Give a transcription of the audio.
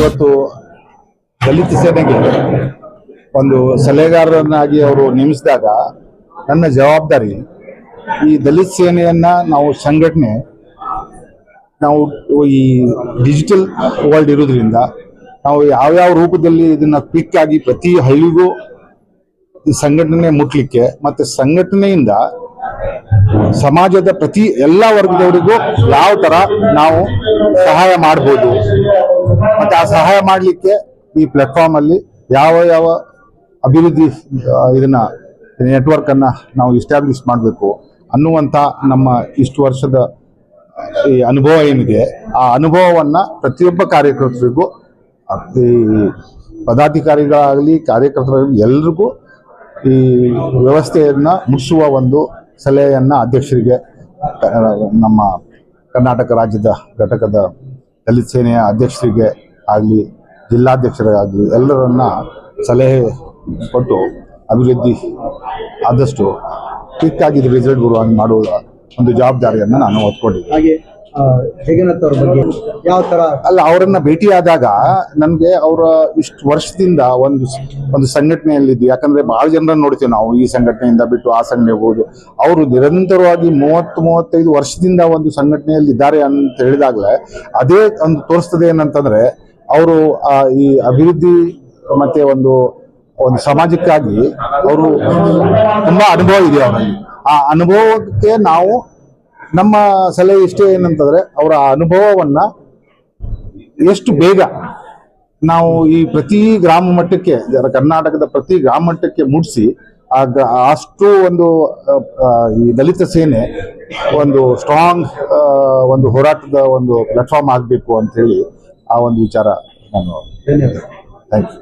ಇವತ್ತು ದಲಿತ ಸೇನೆಗೆ ಒಂದು ಸಲಹೆಗಾರರನ್ನಾಗಿ ಅವರು ನೇಮಿಸಿದಾಗ ನನ್ನ ಜವಾಬ್ದಾರಿ ಈ ದಲಿತ ಸೇನೆಯನ್ನ ನಾವು ಸಂಘಟನೆ, ನಾವು ಈ ಡಿಜಿಟಲ್ ವರ್ಲ್ಡ್ ಇರೋದ್ರಿಂದ ನಾವು ಯಾವ್ಯಾವ ರೂಪದಲ್ಲಿ ಇದನ್ನ ಕ್ವಿಕ್ ಆಗಿ ಪ್ರತಿ ಹಳ್ಳಿಗೂ ಈ ಸಂಘಟನೆ ಮುಟ್ಲಿಕ್ಕೆ ಮತ್ತೆ ಸಂಘಟನೆಯಿಂದ ಸಮಾಜದ ಪ್ರತಿ ಎಲ್ಲ ವರ್ಗದವರಿಗೂ ಯಾವ ತರ ನಾವು ಸಹಾಯ ಮಾಡ್ಬೋದು. ಮತ್ತೆ ಆ ಸಹಾಯ ಮಾಡಲಿಕ್ಕೆ ಈ ಪ್ಲಾಟ್ಫಾರ್ಮ್ ಅಲ್ಲಿ ಯಾವ ಯಾವ ಅಭಿವೃದ್ಧಿ ಇದನ್ನ ನೆಟ್ವರ್ಕ್ ಅನ್ನ ನಾವು ಇಸ್ಟಾಬ್ಲಿಷ್ ಮಾಡಬೇಕು ಅನ್ನುವಂತ ನಮ್ಮ ಇಷ್ಟು ವರ್ಷದ, ಈ ಅನುಭವ ಏನಿದೆ, ಆ ಅನುಭವವನ್ನ ಪ್ರತಿಯೊಬ್ಬ ಕಾರ್ಯಕರ್ತರಿಗೂ ಈ ಪದಾಧಿಕಾರಿಗಳಾಗಲಿ, ಕಾರ್ಯಕರ್ತರಾಗಲಿ ಎಲ್ರಿಗೂ ಈ ವ್ಯವಸ್ಥೆಯನ್ನ ಮುಗಿಸುವ ಒಂದು ಸಲಹೆಯನ್ನ ಅಧ್ಯಕ್ಷರಿಗೆ ನಮ್ಮ ಕರ್ನಾಟಕ ರಾಜ್ಯದ ಘಟಕದ ದಲಿತ ಸೇನೆಯ ಅಧ್ಯಕ್ಷರಿಗೆ ಆಗಲಿ ಜಿಲ್ಲಾಧ್ಯಕ್ಷರಾಗಲಿ ಎಲ್ಲರನ್ನ ಸಲಹೆ ಕೊಟ್ಟು ಅಭಿವೃದ್ಧಿ ಆದಷ್ಟು ಕ್ವಿಕ್ ಆಗಿ ರಿಸಲ್ಟ್ ಬರುವಂಗೆ ಮಾಡುವ ಒಂದು ಜವಾಬ್ದಾರಿಯನ್ನು ನಾನು ಹೊತ್ಕೊಂಡಿದ್ದೆ ಜಗನ್ನಾಥ್ ಅವ್ರ ಬಗ್ಗೆ ಯಾವ ತರ? ಅಲ್ಲ, ಅವರನ್ನ ಭೇಟಿಯಾದಾಗ ನನಗೆ ಅವರ ಇಷ್ಟು ವರ್ಷದಿಂದ ಒಂದು ಒಂದು ಒಂದು ಸಂಘಟನೆಯಲ್ಲಿದ್ದು ಯಾಕಂದ್ರೆ ಬಹಳ ಜನರನ್ನ ನೋಡ್ತೀವಿ ನಾವು ಈ ಸಂಘಟನೆಯಿಂದ ಬಿಟ್ಟು ಆ ಸಂಘಟನೆ ಹೋಗುದು. ಅವರು ನಿರಂತರವಾಗಿ ಮೂವತ್ತು, ಮೂವತ್ತೈದು ವರ್ಷದಿಂದ ಒಂದು ಸಂಘಟನೆಯಲ್ಲಿ ಇದ್ದಾರೆ ಅಂತ ಹೇಳಿದಾಗಲೇ ಅದೇ ಒಂದು ತೋರಿಸ್ತದೆ ಏನಂತಂದ್ರೆ ಅವರು ಈ ಅಭಿವೃದ್ಧಿ ಮತ್ತೆ ಒಂದು ಒಂದು ಸಮಾಜಕ್ಕಾಗಿ ಅವರು ತುಂಬಾ ಅನುಭವ ಇದೆ ಅವರಲ್ಲಿ ಆ ಅನುಭವಕ್ಕೆ ನಾವು ನಮ್ಮ ಸಲಹೆ ಇಷ್ಟೇ ಏನಂತಂದ್ರೆ ಅವರ ಅನುಭವವನ್ನ ಎಷ್ಟು ಬೇಗ ನಾವು ಈ ಪ್ರತಿ ಗ್ರಾಮ ಮಟ್ಟಕ್ಕೆ ಕರ್ನಾಟಕದ ಪ್ರತಿ ಗ್ರಾಮ ಮಟ್ಟಕ್ಕೆ ಮುಟ್ಟಿಸಿ ಆ ಗ- ಅಷ್ಟು ಒಂದು ಈ ದಲಿತ ಸೇನೆ ಒಂದು ಸ್ಟ್ರಾಂಗ್ ಒಂದು ಹೋರಾಟದ ಒಂದು ಪ್ಲಾಟ್ಫಾರ್ಮ್ ಆಗಬೇಕು ಅಂತ ಹೇಳಿ ಆ ಒಂದು ವಿಚಾರ ನಾನು ಥ್ಯಾಂಕ್ ಯು